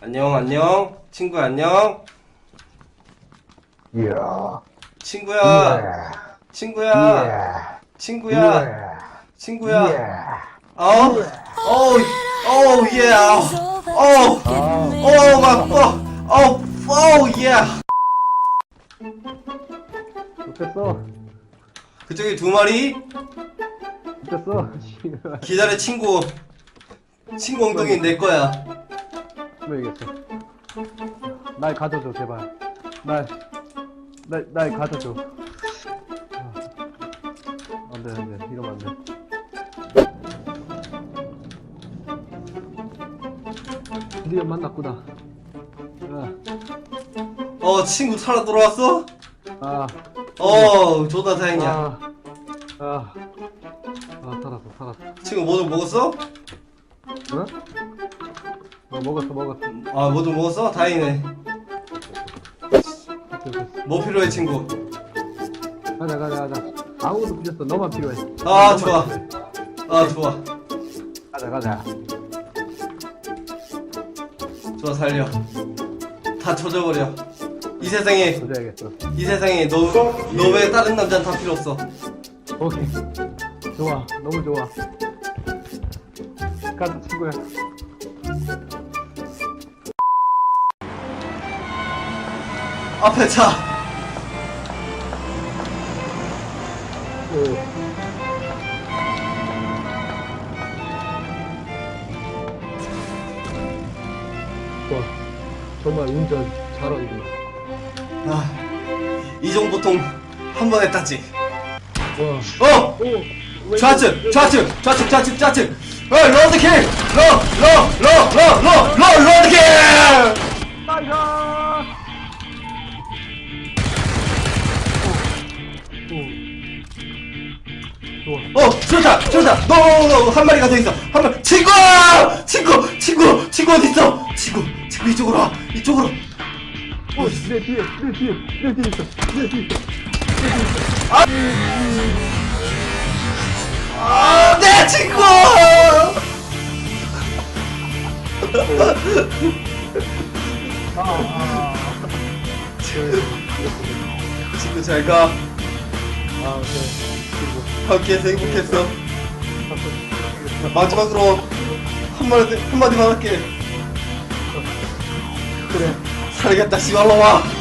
안녕, 안녕. 친구야, 안녕. 이야. 친구야, 친구야. 친구야, 친구야. 어? 어우, 어우, 예. 어우, 어우, 막, 어, 어우, 어우, 예. 좋겠어. 그쪽에 두 마리? 좋겠어. 기다려, 친구. 친구 엉덩이 내 거야. 왜이겠어? 날 가져줘 제발. 날, 날, 날 가져줘. 아. 안 돼 안 돼 이러면 안 돼. 드디어 만났구나. 아, 어, 친구 살아 돌아왔어? 아, 어, 좋다, 다행이야. 아, 아, 아 살았어 살았어. 친구 뭐 좀 먹었어? 응? 어 먹었어 먹었어. 아, 뭐좀 먹었어? 다행이네. 뭐 필요해, 친구? 가자 가자 가자. 아무것도 필요 없어. 너만 필요해. 아, 너만 좋아. 필요해. 아, 좋아. 가자 가자. 좋아, 살려. 다 조져버려. 이 세상에, 도저야겠어. 이 세상에 너, 너 외에 다른 남자는 다 필요 없어. 오케이. 좋아. 너무 좋아. 가자 친구야. 앞에 차. 오. 와. 정말 운전 잘하는구나. 아, 이종 보통 한 번에 땄지. 와. 어! 오. 좌측, 좌측, 좌측, 좌측, 좌측. 어, 로드킬! 로, 로, 로, 로, 로, 로, 로드킬! 어, 좋다, 좋다. 너, 너, 한 마리가 더 있어. 한 마리. 친구! 친구, 친구, 친구 어디 있어? 친구, 친구 이쪽으로 와. 이쪽으로. 오, 내 뒤에, 내 뒤에, 내 뒤에 있어, 내 뒤에 있어. 아, 내 친구! 친구 잘 가. 아, 오케이. 함께해서 행복했어. 마지막으로 한마디, 한마디만 할게. 그래. 살겠다, 씨발로 와.